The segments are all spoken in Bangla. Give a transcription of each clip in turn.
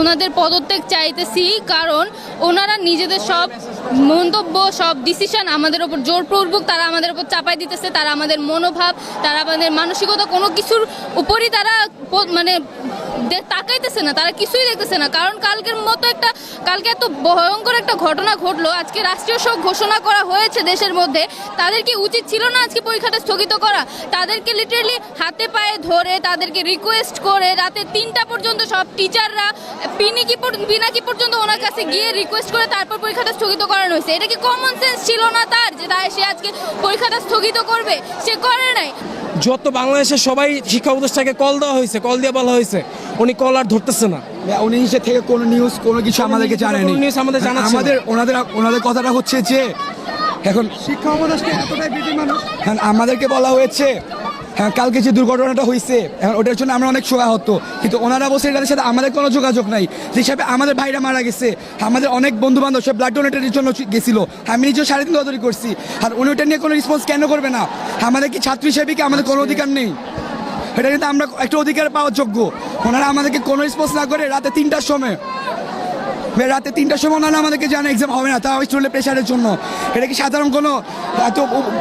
ওনাদের পদত্যাগ চাইতেছি, কারণ ওনারা নিজেদের সব মন্তব্য, সব ডিসিশন আমাদের ওপর জোরপূর্বক তারা আমাদের ওপর চাপাই দিতেছে, তারা আমাদের মনোভাব, তারা আমাদের মানসিকতা কোনো কিছুর উপরই তারা মানে তাকাইতেছে না, তারা কিছুই দেখতেছে না। কারণ কালকের মতো একটা কালকে এত ভয়ঙ্কর একটা ঘটনা ঘটলো। আজকে রাষ্ট্রীয় শোক ঘোষণা করা হয়েছে দেশের মধ্যে। তাদের কি উচিত ছিল না আজকে পরীক্ষাটা স্থগিত করা? তাদেরকে লিটারালি হাতে পায়ে ধরে তাদেরকে রিকোয়েস্ট করে রাতে তিনটা পর্যন্ত সব টিচাররা পিনিকি পিনাকি পর্যন্ত ওনার কাছে গিয়ে রিকোয়েস্ট করে তারপর পরীক্ষাটা স্থগিত করানো হয়েছে। এটা কি কমন সেন্স ছিল না তার, যে তাই সে আজকে পরীক্ষাটা স্থগিত করবে? সে করে নাই। যত বাংলাদেশের সবাই শিক্ষা উপদেষ্টাকে কল দেওয়া হয়েছে কল দিয়ে বলা হয়েছে। উনি কল আর ধরতেছে না। উনি নিজে থেকে কোনো নিউজ কোনো কিছু আমাদেরকে জানায়নি। কোনো আমাদের জানাচ্ছে। আমাদের ওনাদের ওনাদের কথাটা হচ্ছে যে এখন শিক্ষা উপদেষ্টা এতটাই বিধি মানুষ। হ্যাঁ আমাদেরকে বলা হয়েছে হ্যাঁ কালকে যে দুর্ঘটনাটা হয়েছে এখন ওটার জন্য আমরা অনেক শোয়া হতো কিন্তু ওনারা বলছে এটার সাথে আমাদের কোনো যোগাযোগ নাই। যে হিসাবে আমাদের ভাইরা মারা গেছে আমাদের অনেক বন্ধু বান্ধব সব ব্লাড ডোনেটের জন্য গেছিল। আমি নিজেও সাড়ে তিন দৌড়ি করছি। আর উনি ওটা নিয়ে কোনো রেসপন্স কেন করবে না? আমাদের কি ছাত্র হিসেবে কি আমাদের কোনো অধিকার নেই? এটা কিন্তু আমরা একটা অধিকার পাওয়ার যোগ্য। ওনারা আমাদেরকে কোনো রেসপন্স না করে রাতে তিনটার সময়। রাতে তিনটার সময় ওনারা আমাদেরকে জানে এক্সাম হবে না, তাও স্টুডেন্ট প্রেশারের জন্য। এটা কি সাধারণ কোনো, এত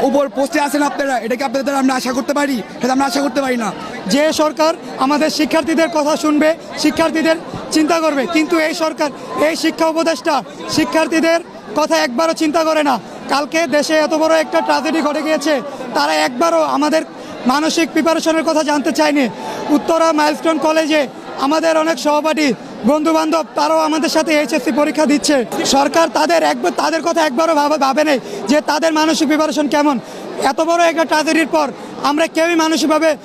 উপর পোস্টে আছেন আপনারা? এটা কি আপনাদের আমরা আশা করতে পারি? এটা আমরা আশা করতে পারি না। যে সরকার আমাদের শিক্ষার্থীদের কথা শুনবে, শিক্ষার্থীদের চিন্তা করবে, কিন্তু এই সরকার, এই শিক্ষা উপদেষ্টা শিক্ষার্থীদের কথা একবারও চিন্তা করে না। কালকে দেশে এত বড় একটা ট্রাজেডি ঘটে গিয়েছে, তারা একবারও আমাদের মানসিক প্রিপারেশনের কথা জানতে চায়নি উত্তরা মাইলস্টোন কলেজে আমাদের অনেক সহপাঠী বন্ধু বান্ধব তারাও আমাদের সাথে এইচএসসি পরীক্ষা দিচ্ছে। সরকার তাদের একবার তাদের কথা একবারও ভাবে ভাবে নেই যে তাদের মানসিক প্রিপারেশন কেমন। এত বড় একটা ট্রাজেডির পর আমরা কেউই মানসিকভাবে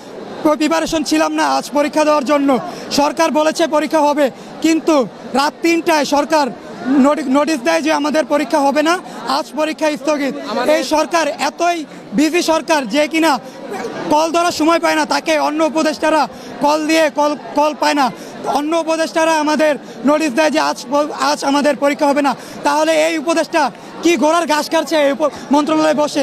প্রিপারেশন ছিলাম না আজ পরীক্ষা দেওয়ার জন্য। সরকার বলেছে পরীক্ষা হবে কিন্তু রাত তিনটায় সরকার নোটি- নোটিশ দেয় যে আমাদের পরীক্ষা হবে না। আজ পরীক্ষা স্থগিত। এই সরকার এতই বিজি সরকার যে কিনা কল ধরার সময় পায় না, তাকে অন্য উপদেষ্টারা কল দিয়ে কল কল পায় না। অন্য উপদেষ্টারা আমাদের নোটিশ দেয় যে আজ আজ আমাদের পরীক্ষা হবে না। তাহলে এই উপদেষ্টা কি ঘোড়ার ঘাস কাটছে? মন্ত্রণালয়ে বসে